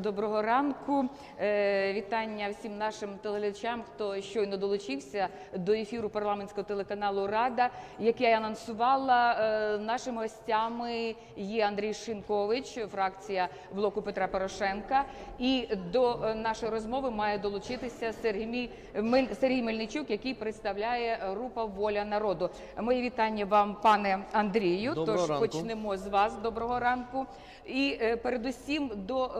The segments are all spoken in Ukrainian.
Доброго ранку. Е, Вітання всім нашим телеглядачам, хто щойно долучився до ефіру парламентського телеканалу Рада. Як я і анонсувала, е, нашими гостями є Андрій Шинкович, фракція блоку Петра Порошенка. І до е, нашої розмови має долучитися Сергій Сергій Мельничук, який представляє група Воля народу. Мої вітання вам, пане Андрію. Доброго Тож ранку. почнемо з вас. Доброго ранку. І передусім до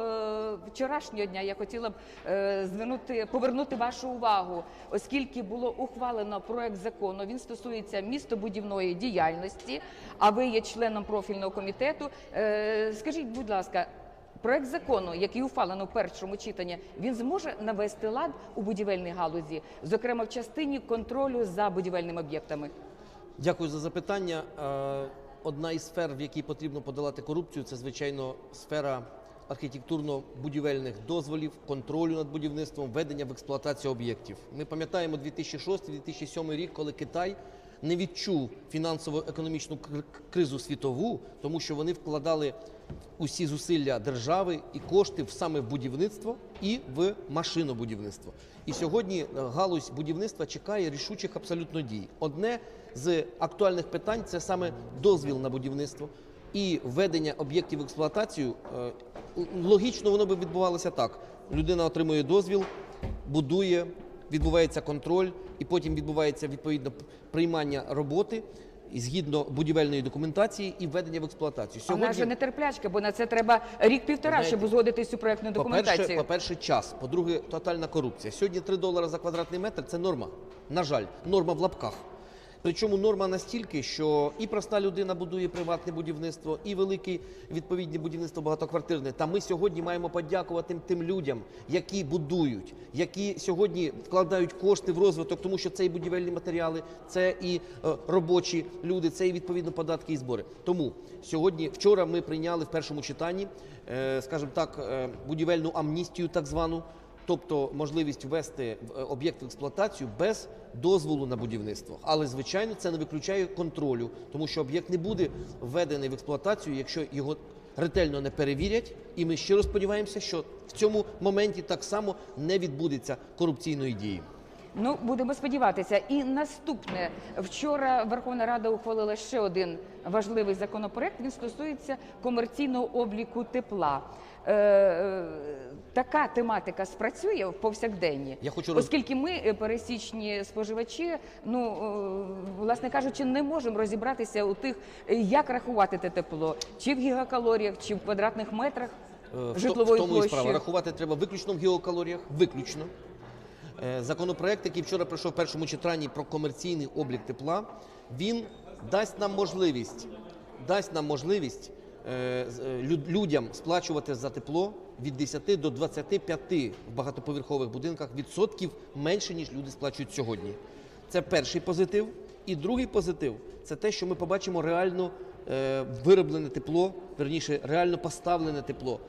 вчорашнього дня я хотіла б е, звернути повернути вашу увагу, оскільки було ухвалено проект закону. Він стосується містобудівної діяльності. А ви є членом профільного комітету. Е, скажіть, будь ласка. Проект закону, який ухвалено в першому читанні, він зможе навести лад у будівельній галузі, зокрема в частині контролю за будівельними об'єктами. Дякую за запитання. Е, Одна із сфер, в якій потрібно подолати корупцію, це звичайно сфера архітектурно-будівельних дозволів, контролю над будівництвом, введення в експлуатацію об'єктів. Ми пам'ятаємо 2006-2007 рік, коли Китай не відчув фінансово-економічну кризу світову, тому що вони вкладали усі зусилля держави і кошти саме в будівництво і в машинобудівництво. І сьогодні е, галузь будівництва чекає рішучих абсолютно дій. Одне з актуальних питань це саме дозвіл на будівництво і введення об'єктів в експлуатацію. Логічно воно би відбувалося так: людина отримує дозвіл, будує, відбувається контроль, і потім відбувається відповідно приймання роботи. І згідно будівельної документації і введення в експлуатацію. А вона ж нетерплячка, бо на це треба рік-півтора, Знаєте, щоб узгодити цю проектну По-перше, по-перше, час. По-друге, тотальна корупція. Сьогодні 3 долари за квадратний метр це норма. На жаль, норма в лапках. Причому норма настільки, що і проста людина будує приватне будівництво, і велике відповідне будівництво багатоквартирне. Та ми сьогодні маємо подякувати тим людям, які будують, які сьогодні вкладають кошти в розвиток, тому що це і будівельні матеріали, це і е, робочі люди, це і відповідно податки і збори. Тому сьогодні, вчора ми прийняли в першому читанні, е, скажімо так, е, будівельну амністію, так звану. Тобто можливість ввести е, об'єкт в експлуатацію без дозволу на будівництво. Але звичайно це не виключає контролю, тому що об'єкт не буде введений в експлуатацію, якщо його ретельно не перевірять. І ми щиро сподіваємося, що в цьому моменті так само не відбудеться корупційної дії. Ну, будемо сподіватися. І наступне вчора Верховна Рада ухвалила ще один важливий законопроект. Він стосується комерційного обліку тепла. Е, е, така тематика спрацює в повсякденні, Я хочу роз- оскільки ми, е, пересічні споживачі, ну е, власне кажучи, не можемо розібратися у тих, е, як рахувати те тепло, чи в гігакалоріях, чи в квадратних метрах Е, в то- житлової в тому і площі. справа. Рахувати треба виключно в геокалоріях, виключно. Е, Законопроект, який вчора пройшов в першому читанні про комерційний облік тепла, він дасть нам можливість, дасть нам можливість е, з- е, лю- людям сплачувати за тепло від 10 до 25 в багатоповерхових будинках відсотків менше, ніж люди сплачують сьогодні. Це перший позитив. І другий позитив це те, що ми побачимо реально е, вироблене тепло, верніше, реально поставлене тепло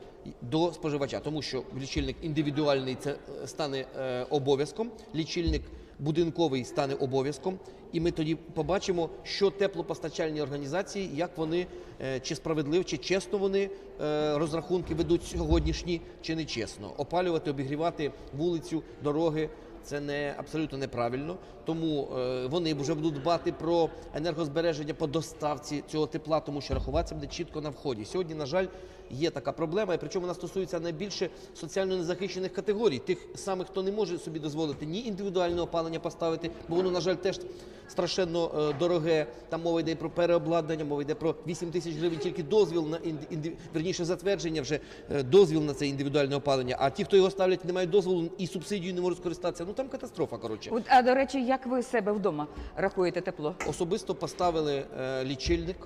до споживача, тому що лічильник індивідуальний це е, стане е, обов'язком, лічильник будинковий стане обов'язком, і ми тоді побачимо, що теплопостачальні організації, як вони е, чи справедливо, чи чесно вони е, розрахунки ведуть сьогоднішні, чи не чесно. Опалювати, обігрівати вулицю, дороги. Це не абсолютно неправильно, тому е, вони вже будуть дбати про енергозбереження по доставці цього тепла, тому що рахуватися буде чітко на вході. Сьогодні, на жаль, є така проблема, і причому вона стосується найбільше соціально незахищених категорій, тих самих, хто не може собі дозволити ні індивідуальне опалення поставити, бо воно, на жаль, теж страшенно е, дороге. Там мова йде про переобладнання, мова йде про 8 тисяч гривень, тільки дозвіл на інди, інди- верніше затвердження вже е, дозвіл на це індивідуальне опалення. А ті, хто його ставлять, не мають дозволу і субсидію не можуть скористатися. Ну там катастрофа. Коротше, От, а до речі, як ви себе вдома рахуєте тепло? особисто поставили е, лічильник.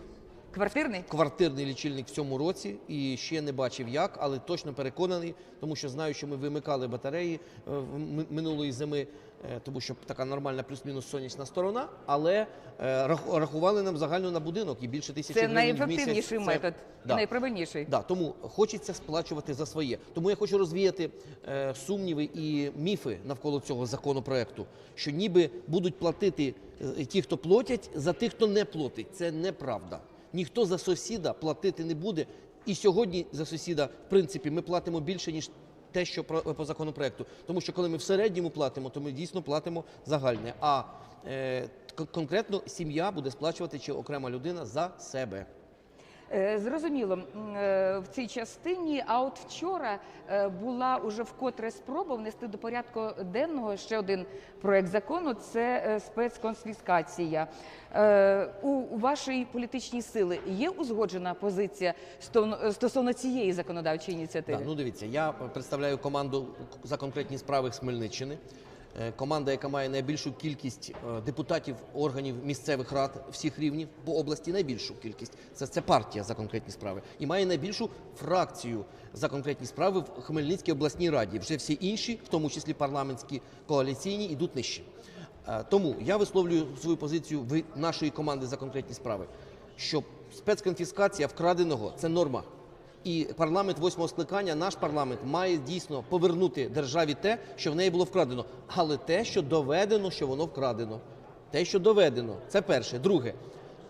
Квартирний? Квартирний лічильник в цьому році і ще не бачив як, але точно переконаний, тому що знаю, що ми вимикали батареї е, минулої зими, тому що така нормальна плюс-мінус сонячна сторона, але е, рахували нам загально на будинок і більше тисячі Це гривень в місяць. найефективніший метод, Да. найправильніший. Да, тому хочеться сплачувати за своє. Тому я хочу розвіяти е, сумніви і міфи навколо цього законопроекту, що ніби будуть платити е, ті, хто платять, за тих, хто не платить. Це неправда. Ніхто за сусіда платити не буде І сьогодні за сусіда, в принципі, ми платимо більше, ніж те, що по законопроекту. Тому що коли ми в середньому платимо, то ми дійсно платимо загальне. А е, конкретно сім'я буде сплачувати чи окрема людина за себе. Е, Зрозуміло е, в цій частині. А от вчора е, була уже вкотре спроба внести до порядку денного ще один проект закону. Це спецконфіскація. У вашої політичній сили є узгоджена позиція стосовно цієї законодавчої ініціативи? Ну дивіться, я представляю команду за конкретні справи Хмельниччини. Е, Команда, яка має найбільшу кількість е, депутатів органів місцевих рад всіх рівнів по області, найбільшу кількість. Це, це партія за конкретні справи. І має найбільшу фракцію за конкретні справи в Хмельницькій обласній раді. Вже всі інші, в тому числі парламентські коаліційні, йдуть нижче. Е, Тому я висловлюю свою позицію в нашої команди за конкретні справи, що спецконфіскація вкраденого це норма. І парламент восьмого скликання, наш парламент, має дійсно повернути державі те, що в неї було вкрадено, але те, що доведено, що воно вкрадено. Те, що доведено, це перше. Друге,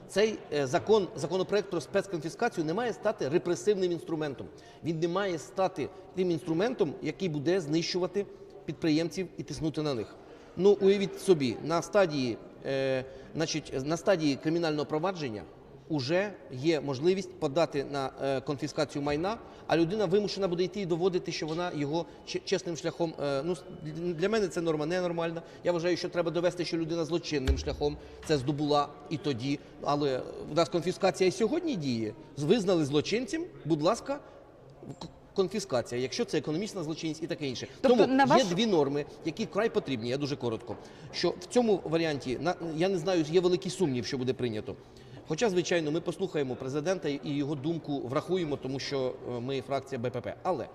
цей е, закон, законопроект про спецконфіскацію не має стати репресивним інструментом. Він не має стати тим інструментом, який буде знищувати підприємців і тиснути на них. Ну, уявіть собі, на стадії, е, значить, на стадії кримінального провадження уже є можливість подати на е, конфіскацію майна, а людина вимушена буде йти і доводити, що вона його чесним шляхом. е, ну для мене це норма ненормальна. Я вважаю, що треба довести, що людина злочинним шляхом це здобула і тоді. Але в нас конфіскація і сьогодні діє. Визнали злочинцем, будь ласка. Конфіскація, якщо це економічна злочинність і таке інше, Тобто, тому на є дві норми, які вкрай потрібні. Я дуже коротко. Що в цьому варіанті на я не знаю, є великий сумнів, що буде прийнято. Хоча, звичайно, ми послухаємо президента і його думку врахуємо, тому що е, ми фракція БПП. Але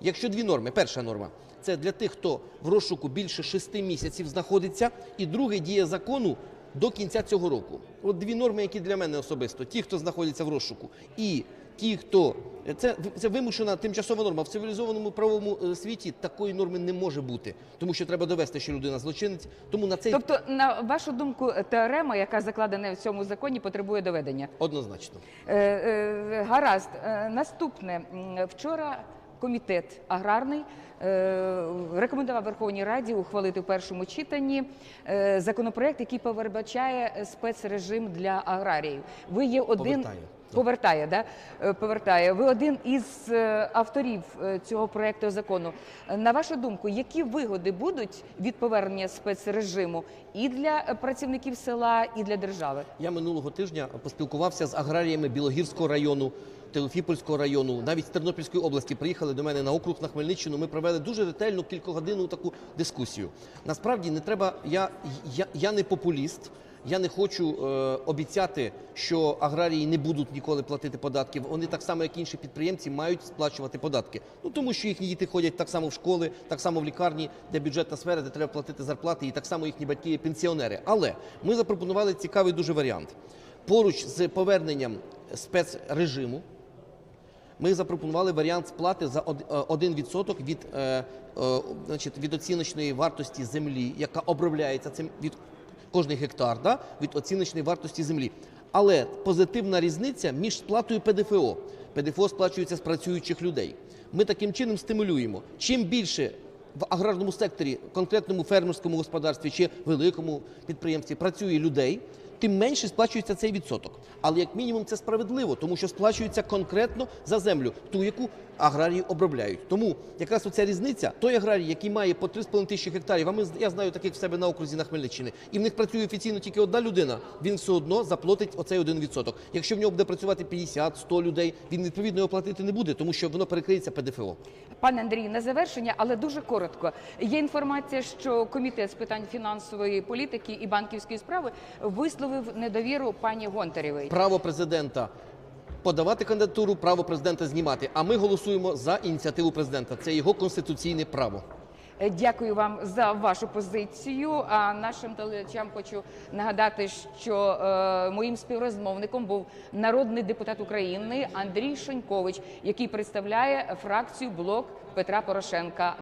якщо дві норми, перша норма це для тих, хто в розшуку більше шести місяців знаходиться, і друге діє закону до кінця цього року. От дві норми, які для мене особисто: ті, хто знаходиться в розшуку, і ті, хто це, це вимушена тимчасова норма. В цивілізованому правовому е, світі такої норми не може бути, тому що треба довести, що людина злочинець. Тому на цей Тобто, на вашу думку, теорема, яка закладена в цьому законі, потребує доведення. однозначно. Е, е, гаразд, Е, наступне вчора. Комітет аграрний е, рекомендував Верховній Раді ухвалити в першому читанні е, законопроект, який передбачає спецрежим для аграріїв. Ви є один Повертає. повертає, да? Е, повертає. Ви один із авторів цього проекту закону. На вашу думку, які вигоди будуть від повернення спецрежиму і для працівників села, і для держави? Я минулого тижня поспілкувався з аграріями Білогірського району, Телефіпольського району, навіть з Тернопільської області приїхали до мене на округ на Хмельниччину. Ми провели дуже ретельну кількогодинну таку дискусію. Насправді не треба. Я, я, я не популіст. Я не хочу е, обіцяти, що аграрії не будуть ніколи платити податків. Вони так само, як інші підприємці, мають сплачувати податки. Ну тому що їхні діти ходять так само в школи, так само в лікарні, де бюджетна сфера, де треба платити зарплати, і так само їхні батьки є пенсіонери. Але ми запропонували цікавий дуже варіант. Поруч з поверненням спецрежиму ми запропонували варіант сплати за од- е, 1% від, е, е, значить, від оціночної вартості землі, яка обробляється цим від кожний гектар, да, від оціночної вартості землі. Але позитивна різниця між сплатою ПДФО. ПДФО сплачується з працюючих людей. Ми таким чином стимулюємо. Чим більше в аграрному секторі, конкретному фермерському господарстві чи великому підприємстві працює людей, тим менше сплачується цей відсоток. Але як мінімум це справедливо, тому що сплачується конкретно за землю, ту, яку аграрії обробляють. Тому якраз оця різниця, той аграрій, який має по 3,5 тисячі гектарів, а ми я знаю таких в себе на окрузі на Хмельниччині, і в них працює офіційно тільки одна людина, він все одно заплатить оцей один відсоток. Якщо в нього буде працювати 50-100 людей, він відповідно його платити не буде, тому що воно перекриється ПДФО. Пане Андрій, на завершення, але дуже коротко. Є інформація, що комітет з питань фінансової політики і банківської справи висловив недовіру пані Гонтарєвій. право президента подавати кандидатуру, право президента знімати. А ми голосуємо за ініціативу президента. Це його конституційне право. Е, Дякую вам за вашу позицію. А нашим телеглядачам хочу нагадати, що е, моїм співрозмовником був народний депутат України Андрій Шенькович, який представляє фракцію блок Петра Порошенка.